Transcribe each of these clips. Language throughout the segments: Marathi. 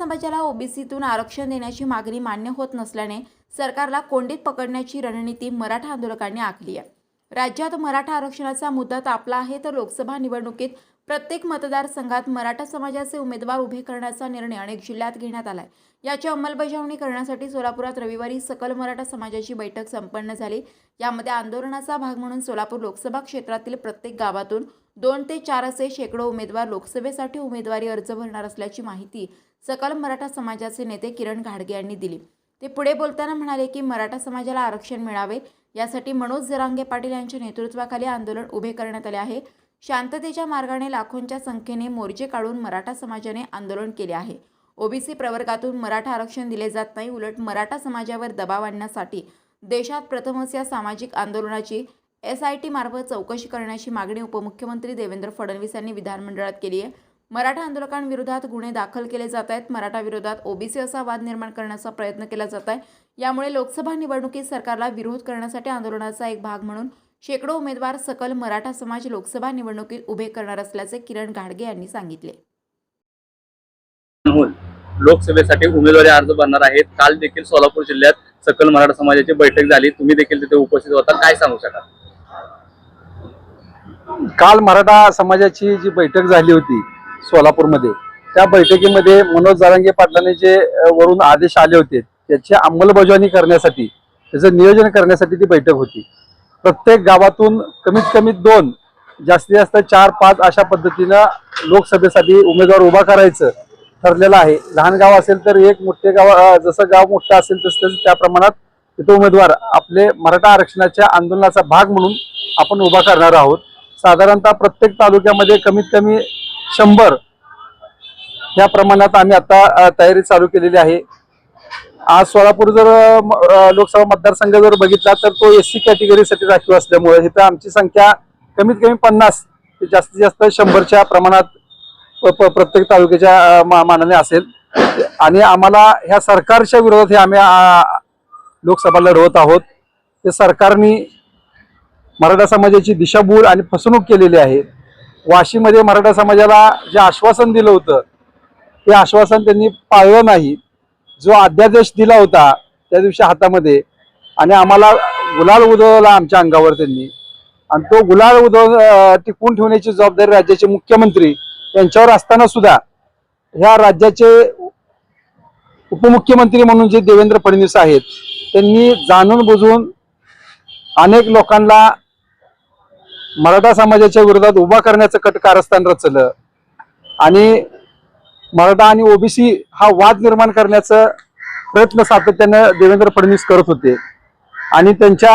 समाजाला ओबीसीतून आरक्षण देण्याची मागणी मान्य होत नसल्याने सरकारला कोंडीत पकडण्याची रणनीती मराठा आंदोलकांनी आखली आहे. राज्यात मराठा आरक्षणाचा मुद्दा तापला आहे तर लोकसभा निवडणुकीत प्रत्येक मतदारसंघात मराठा समाजाचे उमेदवार उभे करण्याचा निर्णय अनेक जिल्ह्यात घेण्यात आलाय. याची अंमलबजावणी करण्यासाठी सोलापुरात रविवारी सकल मराठा समाजाची बैठक संपन्न झाली. यामध्ये आंदोलनाचा भाग म्हणून सोलापूर लोकसभा क्षेत्रातील प्रत्येक गावातून दोन ते चार असे शेकडो उमेदवार लोकसभेसाठी उमेदवारी अर्ज भरणार असल्याची माहिती सकल मराठा समाजाचे नेते किरण घाडगे यांनी दिली. ते पुढे बोलताना म्हणाले की मराठा समाजाला आरक्षण मिळावे यासाठी मनोज जरांगे पाटील यांच्या नेतृत्वाखाली आंदोलन उभे करण्यात आले आहे. शांततेच्या मार्गाने लाखोंच्या संख्येने मोर्चे काढून मराठा समाजाने आंदोलन केले आहे. ओबीसी प्रवर्गातून मराठा आरक्षण दिले जात नाही उलट मराठा समाजावर दबाव आणण्यासाठी देशात प्रथमच या सामाजिक आंदोलनाची एस आय टी मार्फत चौकशी करण्याची मागणी उपमुख्यमंत्री देवेंद्र फडणवीस यांनी विधानमंडळात केली आहे. मराठा आंदोलकांविरोधात गुन्हे दाखल केले जात आहेत. मराठा विरोधात ओबीसी असा वाद निर्माण करण्याचा प्रयत्न केला जात आहे. यामुळे लोकसभा निवडणुकीत सरकारला विरोध करण्यासाठी आंदोलनाचा एक भाग म्हणून शेकडो उमेदवार सकल मराठा समाज लोकसभा निवडणुकीत उभे करणार असल्याचे किरण घाडगे यांनी सांगितले. लोकसभेसाठी उमेदवारी अर्ज भरणार आहेत. काल देखील सोलापूर जिल्ह्यात सकल मराठा समाजाची बैठक झाली. तुम्ही देखील तिथे उपस्थित होता. काय सांगू शकाल? काल मराठा समाजाची जी बैठक झाली होती सोलापूरमध्ये. त्या बैठकीमध्ये मनोज जारांगे पाटलांनी जे वरून आदेश आले होते त्याची अंमलबजावणी करण्यासाठी त्याचं नियोजन करण्यासाठी ती बैठक होती. प्रत्येक गावातून कमीत कमी दोन जास्तीत जास्त चार पाच अशा पद्धतीनं लोकसभेसाठी उमेदवार उभा करायचं ठरलेलं आहे. लहान गाव असेल तर एक मोठे गाव जसं गाव मोठं असेल तसं त्या प्रमाणात तिथं उमेदवार आपले मराठा आरक्षणाच्या आंदोलनाचा भाग म्हणून आपण उभा करणार आहोत. साधारणतः प्रत्येक तालुक्यामध्ये कमीत कमी शंभर. या प्रमाणात आम्ही आता तयारी चालू केलेली आहे. आज सोलापूर जर म- लोकसभा मतदारसंघ जर बघितला तर तो एस सी कॅटेगरीसाठी राखीव असल्यामुळे इथं आमची संख्या कमीत कमी पन्नास ते जास्तीत जास्त शंभरच्या प्रमाणात प- प्रत्येक तालुक्याच्या मा- मानाने असेल. आणि आम्हाला ह्या सरकारच्या विरोधात हे आम्ही लोकसभा लढवत आहोत. ते सरकारने मराठा समाजाची दिशाभूल आणि फसवणूक केलेली आहे. वाशीमध्ये मराठा समाजाला जे आश्वासन दिलं होतं ते आश्वासन त्यांनी पाळलं नाही. जो अध्यादेश दिला होता त्या दिवशी हातामध्ये आणि आम्हाला गुलाल उधळला आमच्या अंगावर त्यांनी. आणि तो गुलाल उधळ टिकवून ठेवण्याची जबाबदारी राज्याचे मुख्यमंत्री यांच्यावर असताना सुद्धा ह्या राज्याचे उपमुख्यमंत्री म्हणून जे देवेंद्र फडणवीस आहेत त्यांनी जाणून बुजून अनेक लोकांना मराठा समाजाच्या विरोधात उभा करण्याचं कट कारस्थान रचलं. आणि मराठा आणि ओबीसी हा वाद निर्माण करण्याचा प्रयत्न सातत्यानं देवेंद्र फडणवीस करत होते. आणि त्यांच्या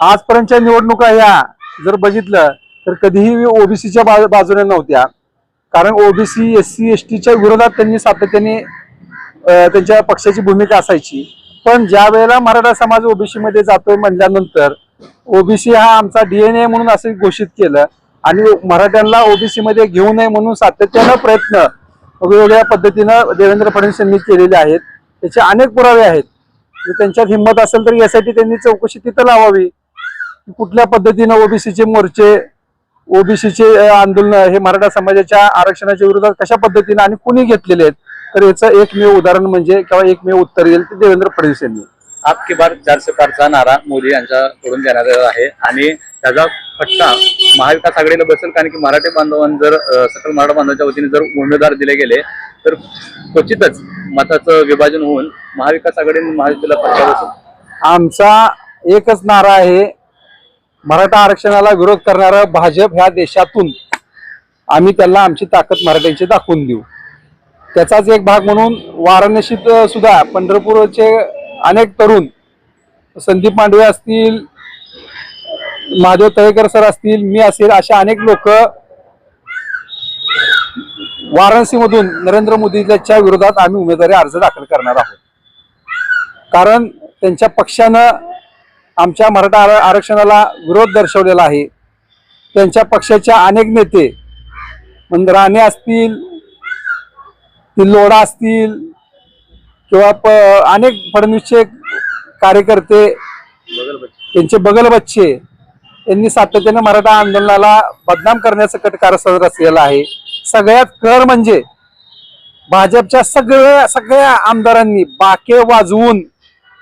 आजपर्यंतच्या निवडणुका ह्या जर बघितलं तर कधीही ओबीसीच्या बाजूने नव्हत्या. कारण ओबीसी एस सी एस टीच्या विरोधात त्यांनी सातत्याने त्यांच्या पक्षाची भूमिका असायची. पण ज्या वेळेला मराठा समाज ओबीसीमध्ये जातोय म्हणल्यानंतर ओबीसी हा आमचा डीएनए म्हणून असं घोषित केलं. आणि मराठ्यांना ओबीसी मध्ये घेऊ नये म्हणून सातत्यानं प्रयत्न वेगवेगळ्या पद्धतीनं देवेंद्र फडणवीस यांनी केलेले आहेत. त्याचे अनेक पुरावे आहेत. त्यांच्यात हिंमत असेल तर यासाठी त्यांनी चौकशी तिथं लावावी. कुठल्या पद्धतीनं ओबीसीचे मोर्चे ओबीसीचे आंदोलन हे मराठा समाजाच्या आरक्षणाच्या विरोधात कशा पद्धतीनं आणि कुणी घेतलेले आहेत? तर याचं एकमेव उदाहरण म्हणजे किंवा एकमेव उत्तर येईल ते देवेंद्र फडणवीस यांनी. आपके बार चारशे पारचा नारा मोदी यांच्याकडून देण्यात आलेला आहे. आणि त्याचा फटका महाविकास आघाडीला बसेल कारण की मराठी बांधवांना जर सकल मराठा बांधवांच्या वतीने जर उमेदवार दिले गेले तर क्वचितच मताचं विभाजन होऊन महाविकास आघाडीने महायुतीला फटका बसेल. आमचा एकच नारा आहे मराठा आरक्षणाला विरोध करणारा भाजप ह्या देशातून आम्ही त्यांना आमची ताकद मराठ्यांची दाखवून देऊ. त्याचाच एक भाग म्हणून वाराणसीत सुद्धा पंढरपूरचे अनेक तरुण संदीप मांडवे असतील महादेव तळेकर सर असतील मी असेल अशा अनेक लोक वाराणसीमधून नरेंद्र मोदीच्या विरोधात आम्ही उमेदवारी अर्ज दाखल करणार आहोत. कारण त्यांच्या पक्षानं आमच्या मराठा आर- आरक्षणाला विरोध दर्शवलेला आहे. त्यांच्या पक्षाच्या अनेक नेते म्हणजे राणे असतील तिल्लोडा असतील किंवा अनेक फडणवीसचे कार्यकर्ते त्यांचे बगल बच्चे यांनी सातत्याने मराठा आंदोलनाला बदनाम करण्याचं कट कारस्थान रचलेलं आहे. सगळ्यात कर म्हणजे भाजपच्या सगळ्या सगळ्या आमदारांनी बाके वाजवून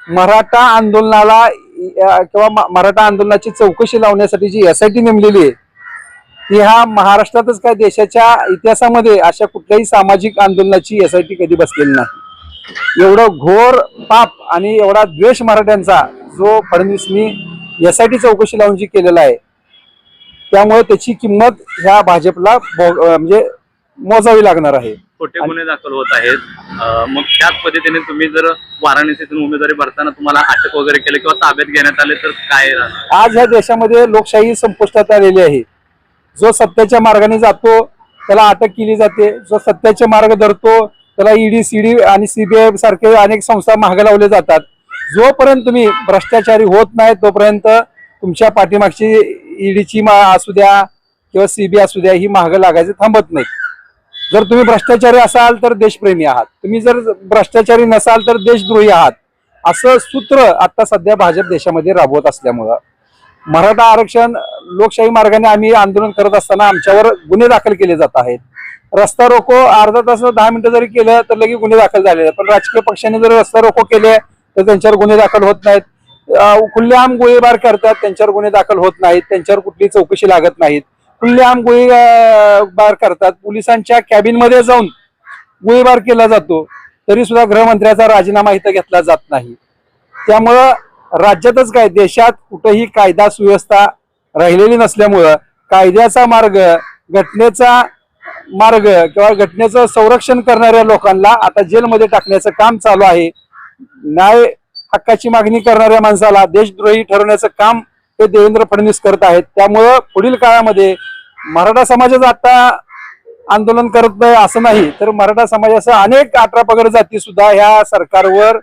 मराठा आंदोलनाला किंवा मराठा आंदोलनाची चौकशी लावण्यासाठी जी एस आय टी नेमलेली आहे ती हा महाराष्ट्रातच काय देशाच्या इतिहासामध्ये अशा कुठल्याही सामाजिक आंदोलनाची एस आय टी कधी बसलेली नाही. एवढं घोर पाप आणि एवढा द्वेष मराठ्यांचा जो फडणवीसनी एस आय टी चौकशी लावून जी केलेला आहे त्यामुळे त्याची किंमत ह्या भाजपला म्हणजे मोजावी लागणार आहे. खोटे गुन्हे दाखल होत आहेत. मग त्याच पद्धतीने तुम्ही जर वाराणसीतून उमेदवारी भरताना तुम्हाला अटक वगैरे केलं किंवा ताब्यात घेण्यात आले तर काय? आज ह्या देशामध्ये लोकशाही संपुष्टात आलेली आहे. जो सत्याच्या मार्गाने जातो त्याला अटक केली जाते. जो सत्याचे मार्ग धरतो त्याला ईडी सीडी आणि सीबीआय सारखे अनेक संस्था मागे लावले जातात. जोपर्यंत तुम्ही भ्रष्टाचारी होत नाही तोपर्यंत तुमच्या पाठीमागची ईडीची असू द्या किंवा सीबीआय असू द्या ही मागं लागायचं थांबत नाही. जर तुम्ही भ्रष्टाचारी असाल तर देशप्रेमी आहात. तुम्ही जर भ्रष्टाचारी नसाल तर देशद्रोही आहात. असं सूत्र आता सध्या भाजप देशामध्ये राबवत असल्यामुळं. मराठा आरक्षण लोकशाही मार्गाने आम्ही आंदोलन करत असताना आमच्यावर गुन्हे दाखल केले जात आहेत. रस्ता रोको अर्धा तास दहा मिनिटं जरी केलं तर लगेच गुन्हे दाखल झालेले पण राजकीय पक्षाने जर रस्ता रोको केले तर त्यांच्यावर गुन्हे दाखल होत नाहीत. खुल्लेआम गोळीबार करतात त्यांच्यावर गुन्हे दाखल होत नाहीत. त्यांच्यावर कुठली चौकशी लागत नाहीत. खुल्लेआम गोळीबार करतात. पोलिसांच्या कॅबिनमध्ये जाऊन गोळीबार केला जातो. तरी सुद्धा गृहमंत्र्याचा राजीनामा इथं घेतला जात नाही. त्यामुळं राज्यातच काय देशात कुठंही कायदा सुव्यवस्था राहिलेली नसल्यामुळं कायद्याचा मार्ग घटनेचा मार्ग किंवा घटनेचं संरक्षण करणाऱ्या लोकांना आता जेलमध्ये टाकण्याचं काम चालू आहे. न्याय हक्काची मागणी करणाऱ्या माणसाला देशद्रोही ठरवण्याचं काम हे देवेंद्र फडणवीस करत आहेत. त्यामुळं पुढील काळामध्ये मराठा समाजाचं आता आंदोलन करत नाही असं नाही तर मराठा समाजासह अनेक अठरा पगड जाती सुद्धा ह्या सरकारवर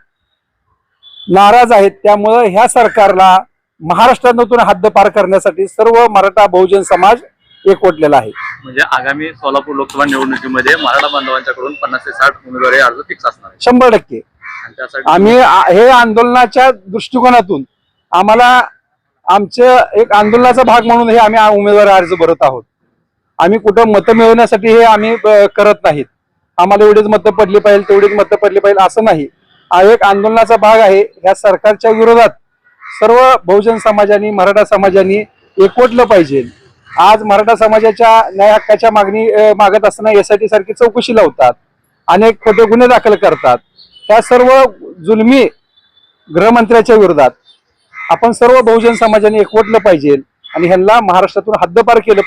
नाराज आहेत. त्यामुळं ह्या सरकारला महाराष्ट्रातून हद्दपार करण्यासाठी सर्व मराठा बहुजन समाज एकवटलेला आहे. म्हणजे आगामी सोलापूर लोकसभा निवडणुकीमध्ये मराठा बांधवांच्याकडून पन्नास ते साठ उमेदवारी अर्ज फिक्स असणार आहे शंभर टक्के. आणि त्यासाठी आम्ही आ- हे आंदोलनाच्या दृष्टिकोनातून आम्हाला आमचं एक आंदोलनाचा भाग म्हणून हे आम्ही उमेदवारी अर्ज भरत आहोत. आम्ही कुठं मतं मिळवण्यासाठी हे आम्ही करत नाहीत. आम्हाला एवढीच मतं पडली पाहिजे तेवढीच मतं पडली पाहिजे असं नाही. हा एक आंदोलनाचा भाग आहे. ह्या सरकारच्या विरोधात सर्व बहुजन समाजाने मराठा समाजाने एकवटलं पाहिजे. आज मराठा समाजाच्या न्याय हक्काच्या मागणी मागत असताना यासाठी सारखी चौकशी लावतात. अनेक खोटे गुन्हे दाखल करतात. त्या सर्व जुलमी गृहमंत्र्याच्या विरोधात आपण सर्व बहुजन समाजाने एकवटलं पाहिजे आणि ह्यांना महाराष्ट्रातून हद्दपार केलं